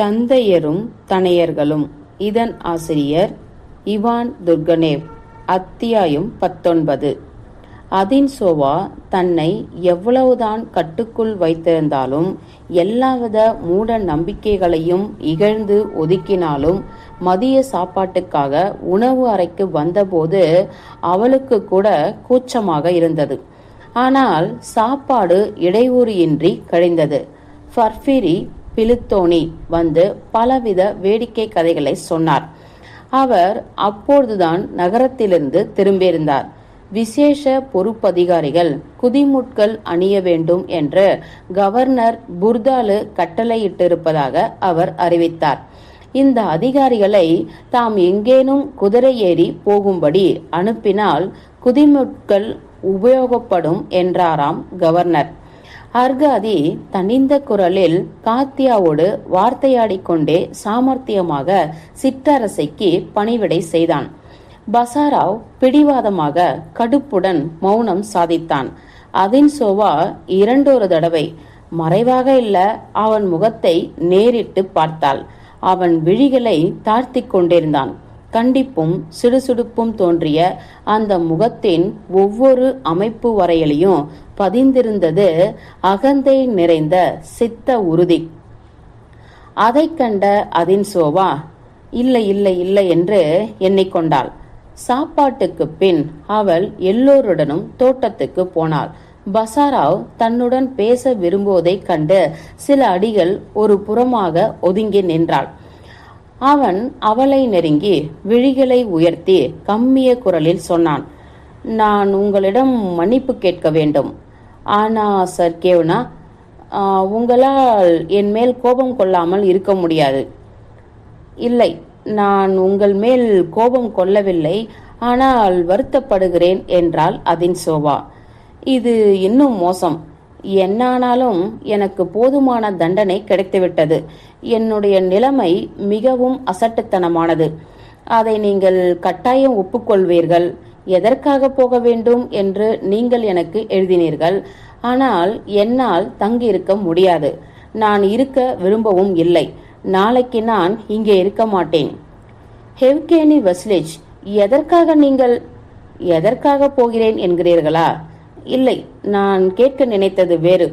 தந்தையரும் தனையர்களும். இதன் ஆசிரியர் Ivan Turgenev. அத்தியாயம் பத்தொன்பது. அதின்சோவா தன்னை எவ்வளவுதான் கட்டுக்குள் வைத்திருந்தாலும் எல்லாவித மூட நம்பிக்கைகளையும் இகழ்ந்து ஒதுக்கினாலும் மதிய சாப்பாட்டுக்காக உணவு அறைக்கு வந்தபோது அவளுக்கு கூட கூச்சமாக இருந்தது. ஆனால் சாப்பாடு இடையூறியின்றி கழிந்தது. ஃபர்ஃபிரி பிலித்தோனி வந்து பலவித வேடிக்கை கதைகளை சொன்னார். அவர் அப்பொழுதுதான் நகரத்திலிருந்து திரும்பியிருந்தார். விசேஷ பொறுப்பதிகாரிகள் குதிமுட்கள் அணிய வேண்டும் என்று கவர்னர் புர்தாலு கட்டளையிட்டிருப்பதாக அவர் அறிவித்தார். இந்த அதிகாரிகளை தாம் எங்கேனும் குதிரை ஏறி போகும்படி அனுப்பினால் குதிமுட்கள் உபயோகப்படும் என்றாராம் கவர்னர். அர்காதி தனிந்த குரலில் காத்தியாவோடு வார்த்தையாடிக்கொண்டே சாமர்த்தியமாக சிற்றரசைக்கு பணிவிடை செய்தான். பசாராவ் பிடிவாதமாக கடுப்புடன் மௌனம் சாதித்தான். அதின் சோவா இரண்டொரு தடவை மறைவாக இல்ல அவன் முகத்தை நேரிட்டு பார்த்தாள். அவன் விழிகளை தாழ்த்தி கொண்டிருந்தான். கண்டிப்பும் சிடுசிடுப்பும் தோன்றிய அந்த முகத்தின் ஒவ்வொரு அமைப்பு வரையிலையும் பதிந்திருந்தது அகந்தை நிறைந்த சித்த உறுதி. அதை கண்ட அதின் சோவா இல்லை இல்லை இல்லை என்று எண்ணிக்கொண்டாள் சாப்பாட்டுக்கு பின் அவள் எல்லோருடனும் தோட்டத்துக்கு போனாள். பசாராவ் தன்னுடன் பேச விரும்புவதைக் கண்டு சில அடிகள் ஒரு புறமாக ஒதுங்கி நின்றாள். அவன் அவளை நெருங்கி விழிகளை உயர்த்தி கம்மிய குரலில் சொன்னான் நான் உங்களிடம் மன்னிப்பு கேட்க வேண்டும். ஆனா சர்கேவ்னா உங்களால் என் மேல் கோபம் கொள்ளாமல் இருக்க முடியாது. இல்லை நான் உங்கள் மேல் கோபம் கொள்ளவில்லை ஆனால் வருத்தப்படுகிறேன் என்றால் அதின் சோபா. இது இன்னும் மோசம். என்னானாலும் எனக்கு போதுமான தண்டனை கிடைத்துவிட்டது. என்னுடைய நிலைமை மிகவும் அசட்டுத்தனமானது. அதை நீங்கள் கட்டாயம் ஒப்புக்கொள்வீர்கள். எதற்காக போக வேண்டும் என்று நீங்கள் எனக்கு எழுதினீர்கள். ஆனால் என்னால் தங்கியிருக்க முடியாது. நான் இருக்க விரும்பவும் இல்லை. நாளைக்கு நான் இங்கே இருக்க மாட்டேன். ஹெவ்கேனி வஸ்லேஜ் எதற்காக நீங்கள் எதற்காக போகிறேன் என்கிறீர்களா? இல்லை நான் கேட்க நினைத்தது வேறு.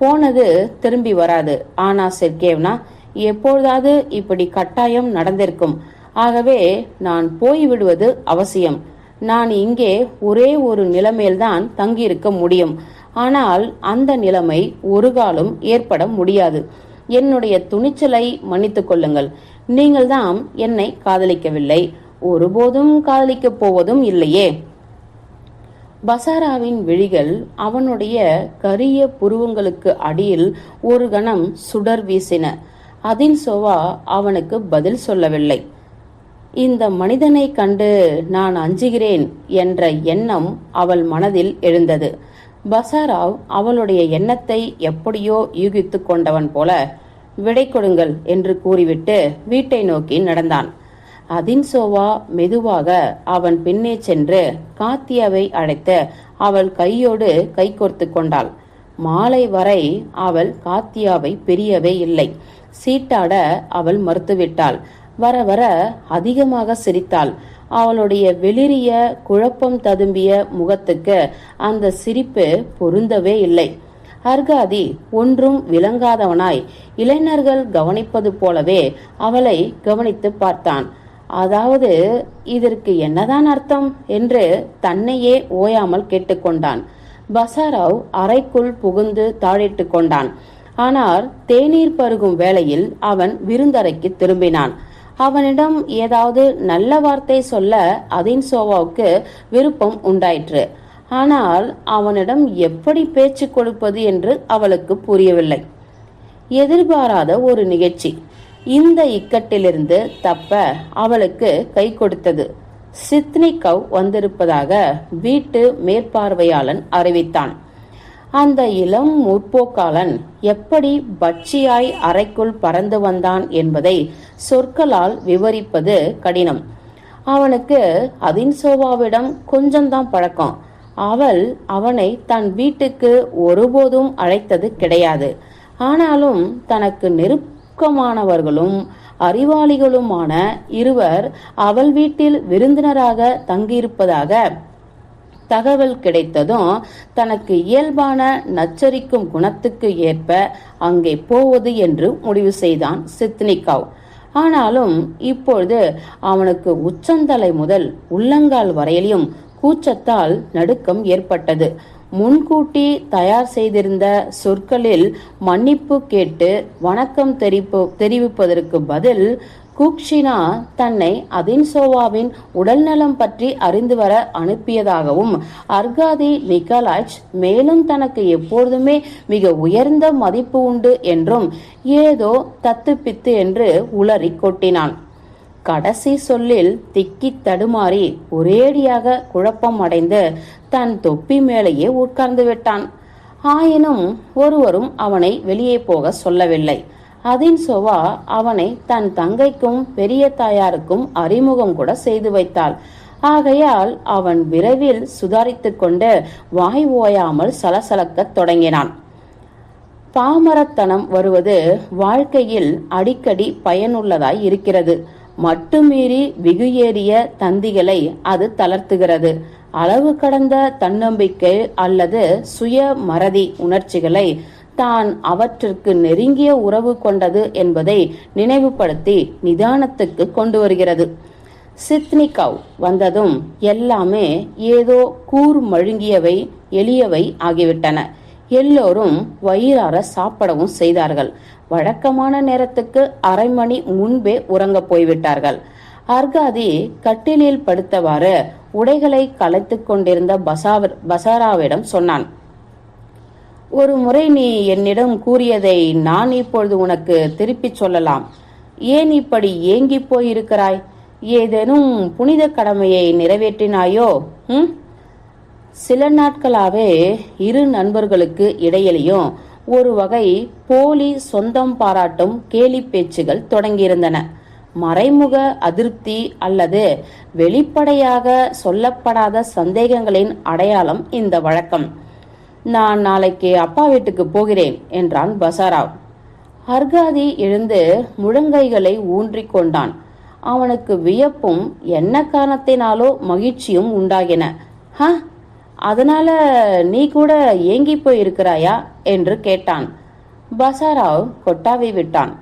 போனது திரும்பி வராது. ஆனா செர்கேவ்னா எப்பொழுதாவது இப்படி கட்டாயம் நடந்திருக்கும். ஆகவே நான் போய்விடுவது அவசியம். நான் இங்கே ஒரே ஒரு நிலைமையில்தான் தங்கியிருக்க முடியும். ஆனால் அந்த நிலைமை ஒரு காலம் ஏற்பட முடியாது. என்னுடைய துணிச்சலை மன்னித்துக் கொள்ளுங்கள். நீங்கள் தான் என்னை காதலிக்கவில்லை. ஒருபோதும் காதலிக்கப் போவதும் இல்லையே. பசாராவின் விழிகள் அவனுடைய கரிய புருவங்களுக்கு அடியில் ஒரு கணம் சுடர் வீசின. அதின் சோவா அவனுக்கு பதில் சொல்லவில்லை. இந்த மனிதனை கண்டு நான் அஞ்சுகிறேன் என்ற எண்ணம் அவள் மனதில் எழுந்தது. பசாராவ் அவளுடைய எண்ணத்தை எப்படியோ யூகித்து கொண்டவன் போல விடை கொடுங்கள் என்று கூறிவிட்டு வீட்டை நோக்கி நடந்தான். அதின்சோவா மெதுவாக அவன் பின்னே சென்று காத்தியாவை அழைத்து அவள் கையோடு கை கோர்த்து கொண்டாள். மாலை வரை அவள் காத்தியாவை பிரியவே இல்லை. சீட்டாட அவள் மறுத்துவிட்டாள். வர வர அதிகமாக சிரித்தாள். அவளுடைய வெளிரிய குழப்பம் ததும்பிய முகத்துக்கு அந்த சிரிப்பு பொருந்தவே இல்லை. அர்காதி ஒன்றும் விளங்காதவனாய் இளைஞர்கள் கவனிப்பது போலவே அவளை கவனித்து பார்த்தான். அதாவது இதற்கு என்னதான் அர்த்தம்? என்று தன்னையே ஓயாமல் கேட்டுக்கொண்டான் பசாராவ் அறைக்குள் புகுந்து தாழிட்டு கொண்டான். ஆனால் தேநீர் பருகும் வேளையில் அவன் விருந்தறைக்கு திரும்பினான். அவனிடம் ஏதாவது நல்ல வார்த்தை சொல்ல அதின்சோவாவுக்கு விருப்பம் உண்டாயிற்று. ஆனால் அவனிடம் எப்படி பேச்சு கொடுப்பது என்று அவளுக்கு புரியவில்லை. எதிர்பாராத ஒரு நிகழ்ச்சி. இந்த இக்கட்டிலிருந்து தப்ப அவளுக்கு கை கொடுத்தது. சித்னிகவ் வந்திருப்பதாக வீட்டு மேற்பார்வையாளன் அறிவித்தான். அந்த இளம் முற்போக்காளன் எப்படி பட்சியாய் அறைக்குள் பறந்து வந்தான் என்பதை சொற்களால் விவரிப்பது கடினம். அவனுக்கு அதின்சோவாவிடம் கொஞ்சம்தான் பழக்கம். அவள் அவனை தன் வீட்டுக்கு ஒருபோதும் அழைத்தது கிடையாது. ஆனாலும் தனக்கு நெருக்கமானவர்களும் அறிவாளிகளுமான இருவர் அவள் வீட்டில் விருந்தினராக தங்கியிருப்பதாக தகவல் கிடைத்ததும் தனக்கு இயல்பான நச்சரிக்கும் குணத்துக்கு ஏற்ப அங்கே போவது என்று முடிவு செய்தான் சித்னிகாவ். ஆனாலும் இப்பொழுது அவனுக்கு உச்சந்தலை முதல் உள்ளங்கால் வரையிலும் கூச்சத்தால் நடுக்கம் ஏற்பட்டது. முன்கூட்டி தயார் செய்திருந்த சொற்களில் மன்னிப்பு கேட்டு வணக்கம் தெரிவிப்பதற்கு பதில் குக்ஷினா தன்னை அதின்சோவாவின் உடல்நலம் பற்றி அறிந்து வர அனுப்பியதாகவும் அர்காதி நிகலாஜ் மேலும் தனக்கு எப்பொழுதுமே மிக உயர்ந்த மதிப்பு உண்டு என்றும் ஏதோ தத்துப்பித்து என்று உளறி கொட்டினான். கடைசி சொல்லில் திக்கி தடுமாறி ஒரேடியாக குழப்பம் அடைந்து தன் தொப்பி மேலேயே உட்கார்ந்து விட்டான். ஆயினும் ஒருவரும் அவனை வெளியே போக சொல்லவில்லை. அதின்சோவா அவனை தன் தங்கைக்கும் பெரிய தாயாருக்கும் அறிமுகம் கூட செய்து வைத்தாள். ஆகையால் அவன் விரைவில் சுதாரித்து கொண்டு வாய் ஓயாமல் சலசலக்கத் தொடங்கினான். பாமரத்தனம் வருவது வாழ்க்கையில் அடிக்கடி பயனுள்ளதாய் இருக்கிறது. மட்டுமீறி வெகுயேறிய தந்திகளை அது தளர்த்துகிறது. அளவு கடந்த தன்னம்பிக்கை அல்லது சுய மறதி உணர்ச்சிகளை தான் அவற்றிற்கு நெருங்கிய உறவு கொண்டது என்பதை நினைவுபடுத்தி நிதானத்துக்கு கொண்டு வருகிறது. சித்னிகவ் வந்ததும் எல்லாமே ஏதோ கூர் மழுங்கியவை எளியவை ஆகிவிட்டன. எல்லோரும் வயிறார சாப்பிடவும் செய்தார்கள். வழக்கமான நேரத்துக்கு அரை மணி முன்பே உறங்க போய்விட்டார்கள். அர்காதி கட்டிலில் படுத்தவாறு உடைகளை கலைத்துக் கொண்டிருந்த பசாராவிடம் சொன்னான் ஒரு முறை நீ என்னிடம் கூறியதை நான் இப்பொழுது உனக்கு திருப்பிச் சொல்லலாம். ஏன் இப்படி ஏங்கி போயிருக்கிறாய்? ஏதேனும் புனித கடமையை நிறைவேற்றினாயோ? ம்? சில நாட்களாவே இரு நண்பர்களுக்கு இடையிலையும் ஒரு வகை போலி சொந்தம் பாராட்டும் கேலி பேச்சுகள் தொடங்கியிருந்தன. மறைமுக அதிருப்தி அல்லது வெளிப்படையாக சொல்லப்படாத சந்தேகங்களின் அடையாளம் இந்த வழக்கம். நான் நாளைக்கு அப்பா வீட்டுக்கு போகிறேன் என்றான் பசாராவ். ஹர்காதி எழுந்து முழங்கைகளை ஊன்றிக் கொண்டான். அவனுக்கு வியப்பும் என்ன காரணத்தினாலோ மகிழ்ச்சியும் உண்டாகின. ஹ அதனால நீ கூட ஏங்கி போயிருக்கிறாயா? என்று கேட்டான். பசாராவ் கொட்டாவி விட்டான்.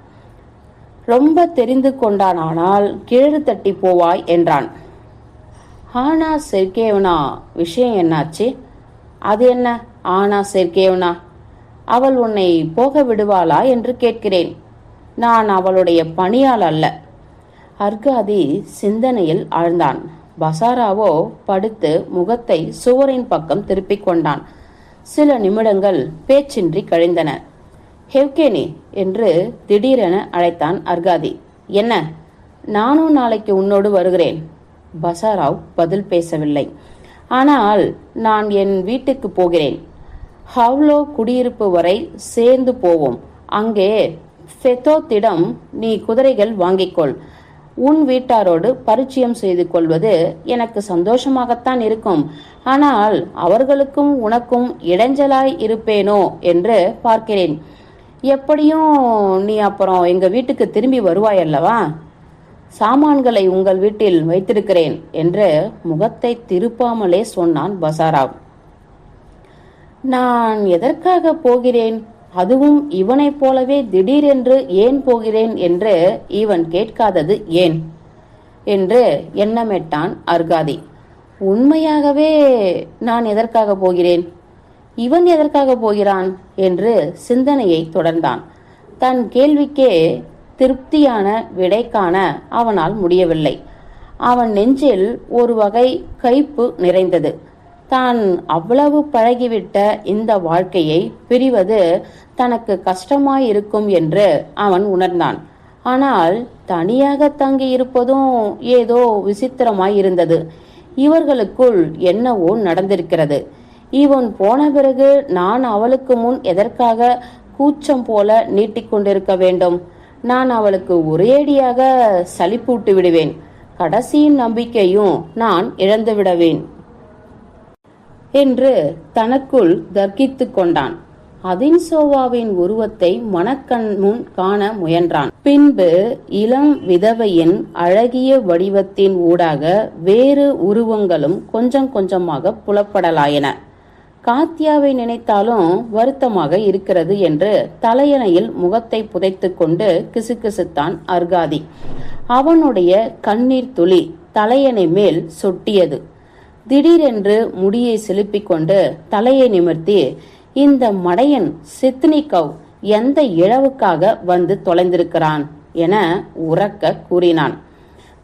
ரொம்ப தெரிந்து கொண்டானானால் கிழறு தட்டி போவாய் என்றான். ஆனா செர்கேவனா விஷயம் என்னாச்சு? அது என்ன? ஆனா செர்கேவனா அவள் உன்னை போக விடுவாளா என்று கேட்கிறேன். நான் அவளுடைய பணியாள் அல்ல. அர்காதி சிந்தனையில் ஆழ்ந்தான். பசாராவோ படுத்து முகத்தை சுவரின் பக்கம் திருப்பிக் கொண்டான். சில நிமிடங்கள் பேச்சின்றி கழிந்தன. ஹெவ்கேனி என்று திடீரென அழைத்தான் அர்காதி. என்ன? நானும் நாளைக்கு உன்னோடு வருகிறேன். பசாராவ் பதில் பேசவில்லை. ஆனால் நான் என் வீட்டுக்கு போகிறேன். ஹவ்லோ குடியிருப்பு வரை சேர்ந்து போவோம். அங்கே ஃபெத்தோத்திடம் நீ குதிரைகள் வாங்கிக்கொள். உன் வீட்டாரோடு பரிச்சயம் செய்து கொள்வது எனக்கு சந்தோஷமாகத்தான் இருக்கும். ஆனால் அவர்களுக்கும் உனக்கும் இடைஞ்சலாய் இருப்பேனோ என்று பார்க்கிறேன். எப்படியும் நீ அப்புறம் எங்க வீட்டுக்கு திரும்பி வருவாய் அல்லவா? சாமான்களை உங்கள் வீட்டில் வைத்திருக்கிறேன் என்று முகத்தை திருப்பாமலே சொன்னான் பசாராவ். நான் எதற்காக போகிறேன்? அதுவும் இவனைப் போலவே திடீரென்று ஏன் போகிறேன் என்று இவன் கேட்காதது ஏன்? என்று எண்ணமிட்டான் அர்காதி. உண்மையாகவே நான் எதற்காக போகிறேன்? இவன் எதற்காக போகிறான்? என்று சிந்தனையை தொடர்ந்தான். தன் கேள்விக்கே திருப்தியான விடை காண அவனால் முடியவில்லை. அவன் நெஞ்சில் ஒரு வகை கைப்பு நிறைந்தது. தான் அவ்வளவு பழகிவிட்ட இந்த வாழ்க்கையை பிரிவது தனக்கு கஷ்டமாயிருக்கும் என்று அவன் உணர்ந்தான். ஆனால் தனியாக தங்கி இருப்பதும் ஏதோ விசித்திரமாய் இருந்தது இவர்களுக்குள் என்னவோ நடந்திருக்கிறது. இவன் போன பிறகு நான் அவளுக்கு முன் எதற்காக கூச்சம் போல நீட்டிக்கொண்டிருக்க வேண்டும்? நான் அவளுக்கு ஒரேடியாக சலிப்பூட்டு விடுவேன். கடைசியின் நம்பிக்கையும் நான் இழந்து விடுவேன் என்று தனக்குள் தர்க்கித்துக் கொண்டான். அதின்சோவாவின் உருவத்தை மனக்கண் முன் காண முயன்றான். பின்பு இளம் விதவையின் அழகிய வடிவத்தின் ஊடாக வேறு உருவங்களும் கொஞ்சம் கொஞ்சமாக புலப்படலாயின. காத்தியாவை நினைத்தாலும் வருத்தமாக இருக்கிறது என்று தலையணையில் முகத்தை புதைத்து கொண்டு கிசுகிசுத்தான் அர்காதி. அவனுடைய கண்ணீர் துளி தலையணை மேல் சொட்டியது. திடீரென்று முடியை செலுப்பிக் கொண்டு தலையை நிமிர்த்தி இந்த மடையன் சித்னிகவ் எந்த இழவுக்காக வந்து தொலைந்திருக்கிறான் என உறக்க கூறினான்.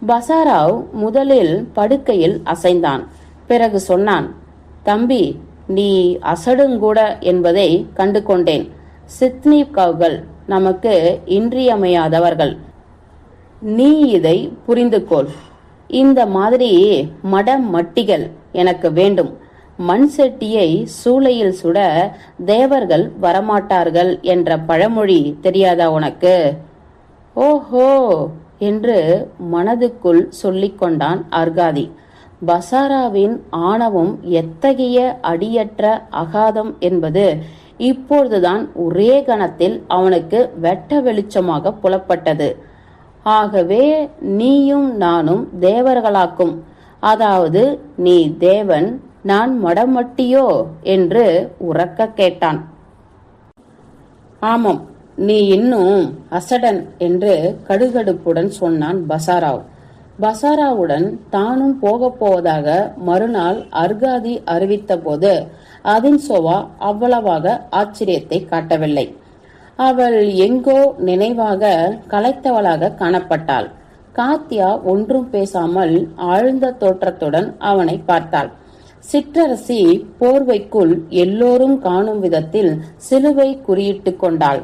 பசாராவ் முதலில் படுக்கையில் அசைந்தான். பிறகு சொன்னான் தம்பி நீ அசடுங்கூட என்பதை கண்டு கொண்டேன் சித்னிகவ்கள் நமக்கு இன்றியமையாதவர்கள். நீ இதை புரிந்து கொள் இந்த மாதிரி மடம் மட்டிகள் எனக்கு வேண்டும். மண் செட்டியை சூளையில் சுட தேவர்கள் வரமாட்டார்கள் என்ற பழமொழி தெரியாதா உனக்கு? ஓஹோ! என்று மனதுக்குள் சொல்லிக்கொண்டான் அர்காதி. பசாராவின் ஆணவம் எத்தகைய அடியற்ற அகாதம் என்பது இப்பொழுதுதான் ஒரே கணத்தில் அவனுக்கு வெட்ட வெளிச்சமாக புலப்பட்டது. ஆகவே நீயும் நானும் தேவர்களாக்கும். அதாவது நீ தேவன் நான் மடமட்டியோ என்று உறக்க கேட்டான். ஆமாம் நீ இன்னும் அசடன் என்று கடுகடுப்புடன் சொன்னான் பசாராவ். பசாராவுடன் தானும் போகப் போவதாக மறுநாள் அர்காதி அறிவித்த போது அதின்சோவா அவ்வளவாக ஆச்சரியத்தை காட்டவில்லை. அவள் எங்கோ நினைவாக கலைத்தவளாக காணப்பட்டாள். காத்தியா ஒன்றும் பேசாமல் ஆழ்ந்த தோற்றத்துடன் அவனை பார்த்தாள். சிற்றரசி போர்வைக்குள் எல்லோரும் காணும் விதத்தில் சிலுவை குறியிட்டு கொண்டாள்.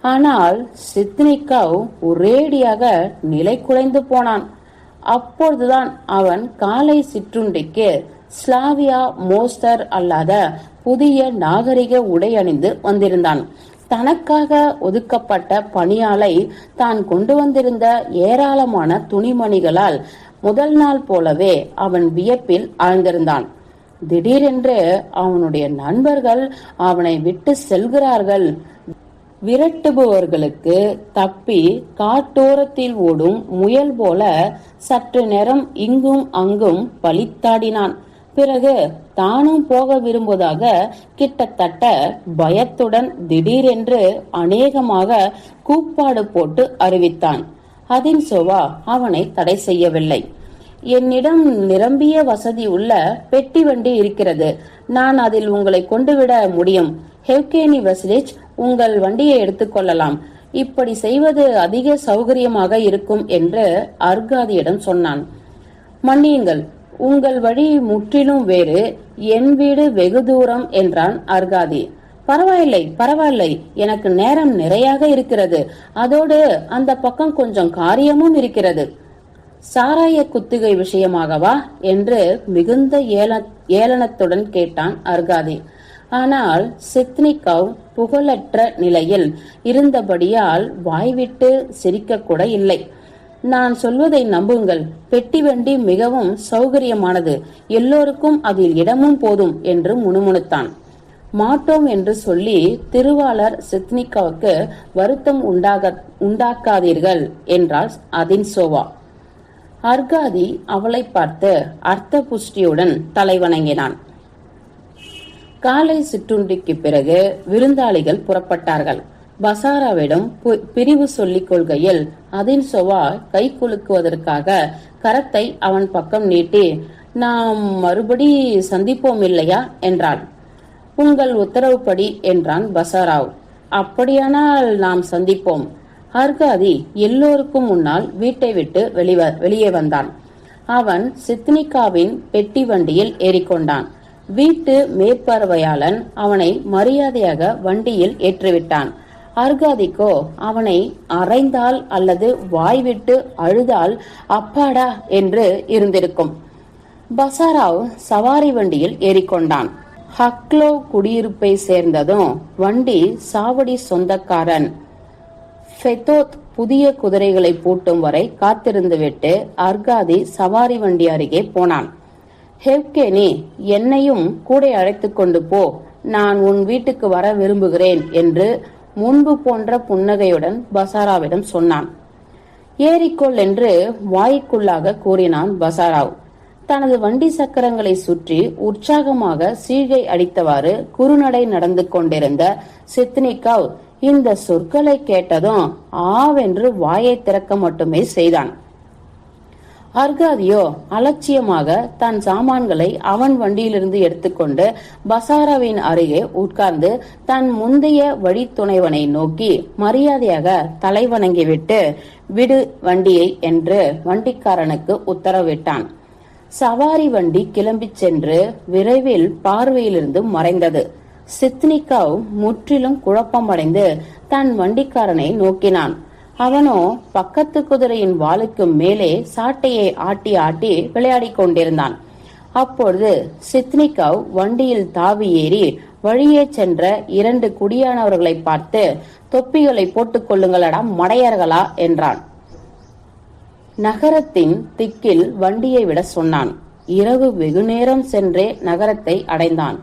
ஆனால் சித்னிகாவ் ஒரேடியாக நிலை குலைந்து போனான். அப்பொழுதுதான் அவன் காலை சிற்றுண்டிக்கு ஸ்லாவியா மோஸ்டர் அல்லாத புதிய நாகரிக உடை அணிந்து வந்திருந்தான். தனக்காக ஒதுக்கப்பட்ட பணியாளை தான் கொண்டு வந்திருந்த ஏராளமான துணிமணிகளால் முதல் நாள் போலவே அவன் வியப்பில் ஆழ்ந்திருந்தான். திடீரென்று அவனுடைய நண்பர்கள் அவனை விட்டு செல்கிறார்கள். விரட்டுபவர்களுக்கு தப்பி காட்டோரத்தில் ஓடும் முயல் போல சற்று நேரம் இங்கும் அங்கும் பலித்தாடினான் பிறகு தானும் போக விரும்புவதாக கிட்டத்தட்ட பயத்துடன் திடீரென்று அநேகமாக கூப்பாடு போட்டு அறிவித்தான். அதின் சோவா அவனை தடை செய்யவில்லை. என்னிடம் நிரம்பிய வசதி உள்ள பெட்டி வண்டி இருக்கிறது. நான் அதில் உங்களை கொண்டுவிட முடியும். ஹெவ்கேனி வசிலிச் உங்கள் வண்டியை எடுத்துக்கொள்ளலாம் இப்படி செய்வது அதிக சௌகரியமாக இருக்கும் என்று அர்காதியிடம் சொன்னான். மன்னியுங்கள் உங்கள் வழி முற்றிலும் வேறு. என் வீடு வெகு தூரம் என்றான் அர்காதி. பரவாயில்லை பரவாயில்லை. எனக்கு நேரம் நிறையாக இருக்கிறது. அதோடு அந்த பக்கம் கொஞ்சம் காரியமும் இருக்கிறது. சாராய குத்துகை விஷயமாகவா? என்று மிகுந்த ஏல ஏளனத்துடன் கேட்டான் அர்காதி. ஆனால் சித்னிகவ் புகழற்ற நிலையில் இருந்தபடியால் வாய்விட்டு சிரிக்க கூட இல்லை. நான் சொல்வதை நம்புங்கள். பெட்டி வண்டி மிகவும் சௌகரியமானது. எல்லோருக்கும் அதில் இடமும் போதும் என்று முணுமுணுத்தான். மாட்டோம் என்று சொல்லி திருவாளர் சித்னிகாவுக்கு வருத்தம் உண்டாக உண்டாக்காதீர்கள் என்றாள் அதின்சோவா அர்காதி அவளை பார்த்து அர்த்த புஷ்டியுடன் தலைவணங்கினான். காலை சிற்றுண்டிக்கு பிறகு விருந்தாளிகள் புறப்பட்டார்கள். பசாராவிடம் பிரிவு சொல்லிக் கொள்கையில் அதின் சொவா கை குலுக்குவதற்காக கரத்தை அவன் பக்கம் நீட்டி நாம் மறுபடி சந்திப்போம் இல்லையா? என்றாள் உங்கள் உத்தரவுப்படி என்றான் பசாராவ். அப்படியானால் நாம் சந்திப்போம். அர்காதி எல்லோருக்கும் முன்னால் வீட்டை விட்டு வெளிவ வெளியே வந்தான். அவன் சித்னிகாவின் பெட்டி வண்டியில் ஏறிக்கொண்டான். வீட்டு மேற்பார்வையாளன் அவனை மரியாதையாக வண்டியில் ஏற்றிவிட்டான். அர்காதிக்கோ அவனை அரைந்தால் அல்லது வாய்விட்டு அழுதால் அப்பாடா என்று இருந்திருக்கும். பசாராவ் சவாரி வண்டியில் ஏறிக்கொண்டான். ஹக்லோ குடியிருப்பை சேர்ந்ததும் வண்டி சாவடி சொந்தக்காரன். ஃபெத்தோத் புதிய குதிரைகளை பூட்டும் வரை காத்திருந்துவிட்டு அர்காதி சவாரி வண்டி அருகே போனான். ஹெவ்கேனி என்னையும் கூட அழைத்துக் கொண்டு போ நான் உன் வீட்டுக்கு வர விரும்புகிறேன் என்று முன்பு போன்ற புன்னகையுடன் பசாராவிடம் சொன்னான். ஏறிக்கொள் என்று வாய்க்குள்ளாக கூறினான் பசாராவ். தனது வண்டி சக்கரங்களை சுற்றி உற்சாகமாக சீழ்கை அடித்தவாறு குறுநடை நடந்து கொண்டிருந்த சித்னிகாவ் இந்த சொற்களை கேட்டதும் ஆவென்று வாயை திறக்க மட்டுமே செய்தான். அர்காதியோ அலட்சியமாக தன் சாமான்களை அவன் வண்டியிலிருந்து எடுத்துக்கொண்டு பசாராவின் அருகே உட்கார்ந்து தன் முந்தைய வழித்துணைவனை நோக்கி மரியாதையாக தலை வணங்கிவிட்டு விடு வண்டியை என்று வண்டிக்காரனுக்கு உத்தரவிட்டான். சவாரி வண்டி கிளம்பிச் சென்று விரைவில் பார்வையிலிருந்து மறைந்தது. சித்னிகாவ் முற்றிலும் குழப்பமடைந்து தன் வண்டிக்காரனை நோக்கினான். அவனோ பக்கத்து குதிரையின் வாளுக்கு மேலே சாட்டையை ஆட்டி ஆட்டி விளையாடிக் கொண்டிருந்தான். அப்பொழுது சித்னிகவ் வண்டியில் தாவி ஏறி வழியே சென்ற இரண்டு குடியானவர்களை பார்த்து தொப்பிகளை போட்டுக் கொள்ளுங்களடா மடையர்களா? என்றான். நகரத்தின் திக்கில் வண்டியை விட சொன்னான். இரவு வெகுநேரம் சென்றே நகரத்தை அடைந்தான்.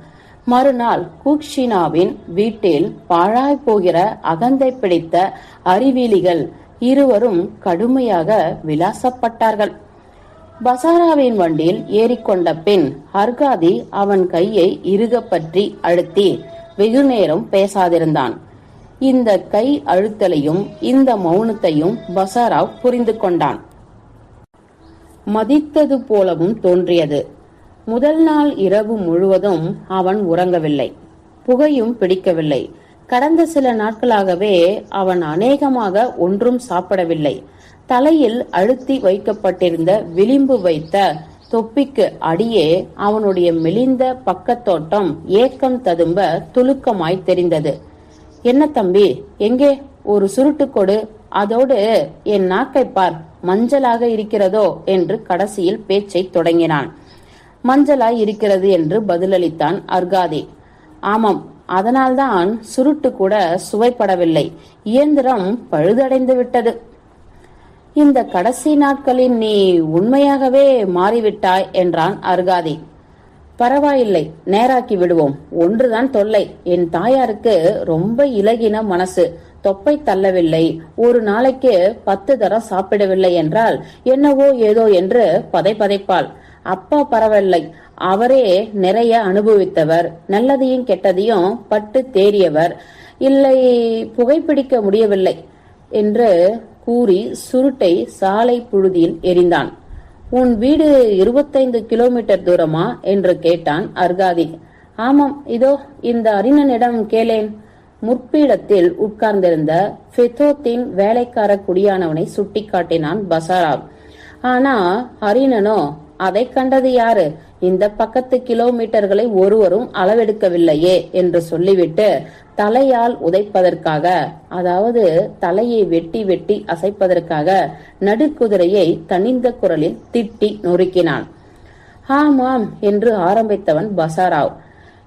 மறுநாள் குக்ஷினாவின் வீட்டில் பாழாய் போகிற அகந்தை பிடித்த அறிவீலிகள் இருவரும் கடுமையாக விலாசப்பட்டார்கள். பசாராவின் வண்டியில் ஏறிக்கொண்ட பின் ஹர்காதி அவன் கையை இறுக பற்றி அழுத்தி வெகு நேரம் பேசாதிருந்தான். இந்த கை அழுத்தலையும் இந்த மௌனத்தையும் பசாராவ் புரிந்து கொண்டான். மதித்தது போலவும் தோன்றியது. முதல் நாள் இரவு முழுவதும் அவன் உறங்கவில்லை. புகையும் பிடிக்கவில்லை. கடந்த சில நாட்களாகவே அவன் அநேகமாக ஒன்றும் சாப்பிடவில்லை. தலையில் அழுத்தி வைக்கப்பட்டிருந்த விளிம்பு வைத்த தொப்பிக்கு அடியே அவனுடைய மெலிந்த பக்கத்தோட்டம் ஏக்கம் ததும்ப துலுக்கமாய் தெரிந்தது. என்ன தம்பி எங்கே? ஒரு சுருட்டு கொடு. அதோடு என் நாக்கை பார். மஞ்சளாக இருக்கிறதோ? என்று கடைசியில் பேச்சை தொடங்கினான். மஞ்சளாய் இருக்கிறது என்று பதிலளித்தான் அர்காதி. ஆமாம் அதனால்தான் சுருட்டு கூட சுவைப்படவில்லை. இயந்திரம் பழுதடைந்து விட்டது. இந்த கடைசி நாட்களில் நீ உண்மையாகவே மாறிவிட்டாய் என்றான் அர்காதி. பரவாயில்லை நேராக்கி விடுவோம். ஒன்றுதான் தொல்லை. என் தாயாருக்கு ரொம்ப இலகின மனசு. தொப்பை தள்ளவில்லை. ஒரு நாளைக்கு பத்து தரம் சாப்பிடவில்லை என்றால் என்னவோ ஏதோ என்று பதை பதைப்பாள் அப்பா பரவாயில்லை அவரே நிறைய அனுபவித்தவர். நல்லதையும் கெட்டதையும் பட்டு தேறியவர். இல்லை புகைப்பிடிக்க முடியவில்லை என்று கூறி சுருட்டை சாலை புழுதியில் எரிந்தான். உன் வீடு இருபத்தைந்து கிலோமீட்டர் தூரமா? என்று கேட்டான் அர்காதி. ஆமாம் இதோ இந்த அரிணனிடம் கேளேன். முற்பீடத்தில் உட்கார்ந்திருந்த ஃபெதோத்தின் வேலைக்கார குடியானவனை சுட்டிக்காட்டினான் பசாராவ். ஆனா ஹரிணனோ அதை கண்டது யாரு? இந்த பக்கத்து கிலோமீட்டர்களை ஒருவரும் அளவெடுக்கவில்லையே என்று சொல்லிவிட்டு தலையால் உதைப்பதற்காக அதாவது தலையை வெட்டி வெட்டி அசைப்பதற்காக நடுக்குதிரையை தனிந்த குரலில் திட்டி நொறுக்கினான். ஆமாம் என்று ஆரம்பித்தவன் பசாராவ்.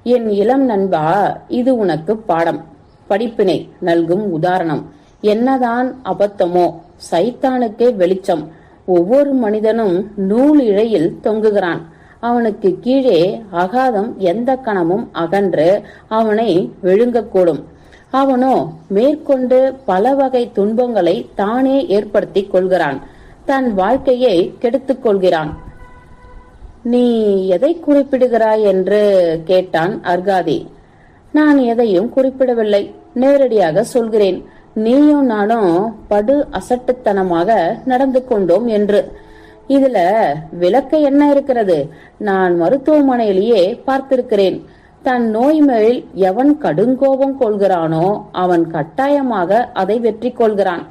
என் இளம் நண்பா இது உனக்கு பாடம். படிப்பினை நல்கும் உதாரணம். என்னதான் அபத்தமோ சைத்தானுக்கே வெளிச்சம். ஒவ்வொரு மனிதனும் நூல் இழையில் தொங்குகிறான். அவனுக்கு கீழே அகாதம் எந்த கணமும் அகன்று அவனை விழுங்கக்கூடும். அவனோ மேற்கொண்டு பல வகை துன்பங்களை தானே ஏற்படுத்தி கொள்கிறான். தன் வாழ்க்கையை கெடுத்துக் கொள்கிறான். நீ எதை குறிப்பிடுகிறாய்? என்று கேட்டான் அர்காதி. நான் எதையும் குறிப்பிடவில்லை. நேரடியாக சொல்கிறேன். நீயும் நானும் படு அசட்டுத்தனமாக நடந்து கொண்டோம் என்று. இதுல விளக்க என்ன இருக்கிறது? நான் மருத்துவமனையிலேயே பார்த்திருக்கிறேன். தன் நோய் மேல் எவன் கடுங்கோபம் கொள்கிறானோ அவன் கட்டாயமாக அதை வெற்றி கொள்கிறான்.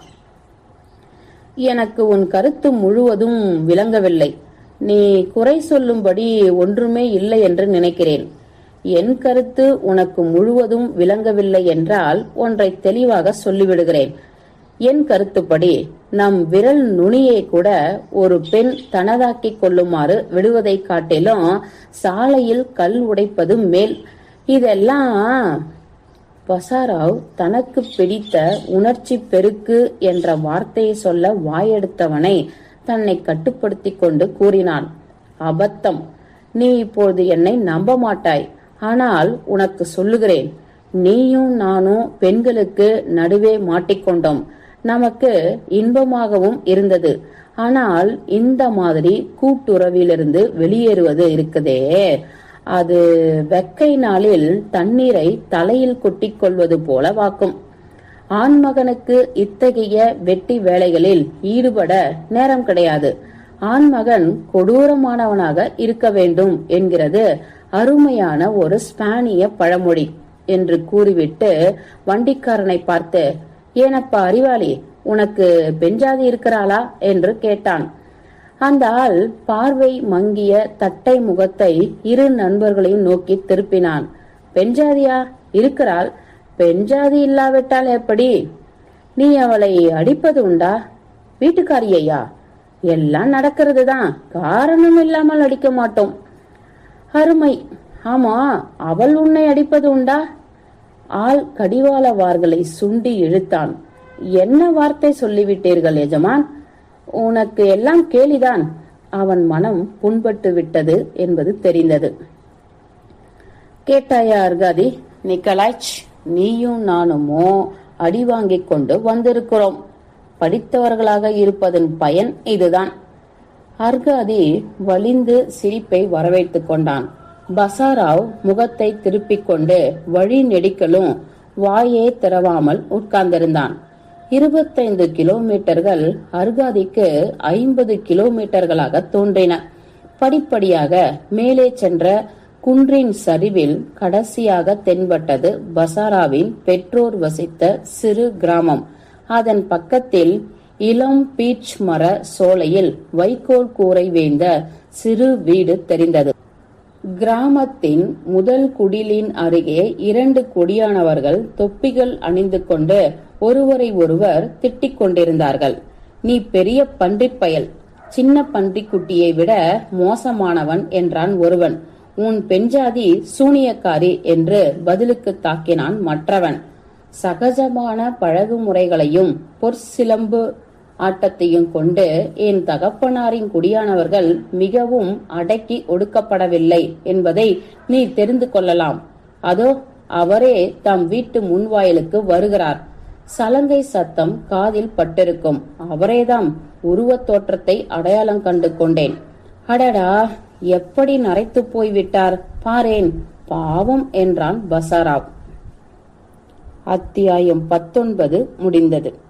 எனக்கு உன் கருத்து முழுவதும் விளங்கவில்லை. நீ குறை சொல்லும்படி ஒன்றுமே இல்லை என்று நினைக்கிறேன். என் கருத்து உனக்கு முழுவதும் விளங்கவில்லை என்றால் ஒன்றை தெளிவாக சொல்லிவிடுகிறேன். என் கருத்துப்படி நம் விரல் நுனியை கூட ஒரு பெண் தனதாக்கிக் கொள்ளுமாறு விடுவதை காட்டிலும் சாலையில் கல் உடைப்பது மேல். இதெல்லாம் பசாராவ் தனக்கு பிடித்த உணர்ச்சி பெருக்கு என்ற வார்த்தையை சொல்ல வாயெடுத்தவனை தன்னை கட்டுப்படுத்தி கொண்டு கூறினான். அபத்தம். நீ இப்பொழுது என்னை நம்ப மாட்டாய். ஆனால் உனக்கு சொல்லுகிறேன் நீயும் நானும் பெண்களுக்கு நடுவே மாட்டிக்கொண்டோம். நமக்கு இன்பமாகவும் இருந்தது. ஆனால் இந்த மாதிரி கூட்டுறவிலிருந்து வெளியேறுவது இருக்குதே. அது வெக்கை நாளில் தண்ணீரை தலையில் கொட்டி கொள்வது போல வாக்கும். ஆண்மகனுக்கு இத்தகைய வெட்டி வேலைகளில் ஈடுபட நேரம் கிடையாது. ஆண்மகன் கொடூரமானவனாக இருக்க வேண்டும் என்கிறது. அருமையான ஒரு ஸ்பானிய பழமொழி என்று கூறிவிட்டு வண்டிக்காரனை பார்த்து ஏனப்பா அறிவாளி உனக்கு பெஞ்சாதி இருக்கிறாளா? என்று கேட்டான். அந்த ஆள் பார்வை மங்கிய தட்டை முகத்தை இரு நண்பர்களையும் நோக்கி திருப்பினான். பெஞ்சாதியா? இருக்கிறாள். பெஞ்சாதி இல்லாவிட்டால் எப்படி? நீ அவளை அடிப்பது உண்டா? வீட்டுக்காரியையா எல்லாம் நடக்கிறது தான் காரணம் இல்லாமல் அடிக்க மாட்டோம். அருமை. ஆமா அவள் உன்னை அடிப்பது உண்டா? ஆள் கடிவாள வார்களை சுண்டி இழுத்தான். என்ன வார்த்தை சொல்லிவிட்டீர்கள் எஜமான்? உனக்கு எல்லாம் கேலிதான். அவன் மனம் புண்பட்டு விட்டது என்பது தெரிந்தது. கேட்டாயா அர்காதி நிக்கலாய்ச் நீயும் நானுமோ அடி வாங்கிக் கொண்டு வந்திருக்கிறோம். படித்தவர்களாக இருப்பதன் பயன் இதுதான். அர்காதி வலிந்து சிரிப்பை வரவேற்றுக் கொண்டான். பசாராவ் முகத்தை திருப்பிக் கொண்டு வழி நெடிக்கலும் வாயே திறவாமல் உட்கார்ந்திருந்தான். இருபத்தைந்து கிலோமீட்டர்கள் அர்காதிக்கு ஐம்பது கிலோமீட்டர்களாக தோன்றின. படிப்படியாக மேலே சென்ற குன்றின் சரிவில் கடைசியாக தென்பட்டது பசாராவின் பெற்றோர் வசித்த சிறு கிராமம். அதன் பக்கத்தில் இளம் பீச் மர சோலையில் வைக்கோல் கூரை வேந்த சிறு வீடு தெரிந்தது. கிராமத்தின் முதல் குடிலின் அருகே இரண்டு கொடியானவர்கள் தொப்பிகள் அணிந்து கொண்டு ஒருவரை ஒருவர் திட்டிக் கொண்டிருந்தார்கள். நீ பெரிய பன்றிப்பயல் சின்ன பன்றிக்குட்டியை விட மோசமானவன் என்றான் ஒருவன். உன் பெண்ஜாதி சூனியக்காரி என்று பதிலுக்கு தாக்கினான் மற்றவன். சகஜமான பழகுமுறைகளையும் பொற்சிலம்பு ஆட்டத்தையும் கொண்டு என் தகப்பனாரின் குடியானவர்கள் மிகவும் அடக்கி ஒடுக்கப்படவில்லை என்பதை நீ தெரிந்து கொள்ளலாம். அதோ அவரே தம் வீட்டு முன்வாயிலுக்கு வருகிறார். சலங்கை சத்தம் காதில் பட்டிருக்கும். அவரேதாம் உருவத் தோற்றத்தை அடையாளம் கண்டு கொண்டேன். அடடா எப்படி நரைத்து போய்விட்டார்? பாரேன் பாவம் என்றான் பசாராவ். அத்தியாயம் பத்தொன்பது முடிந்தது.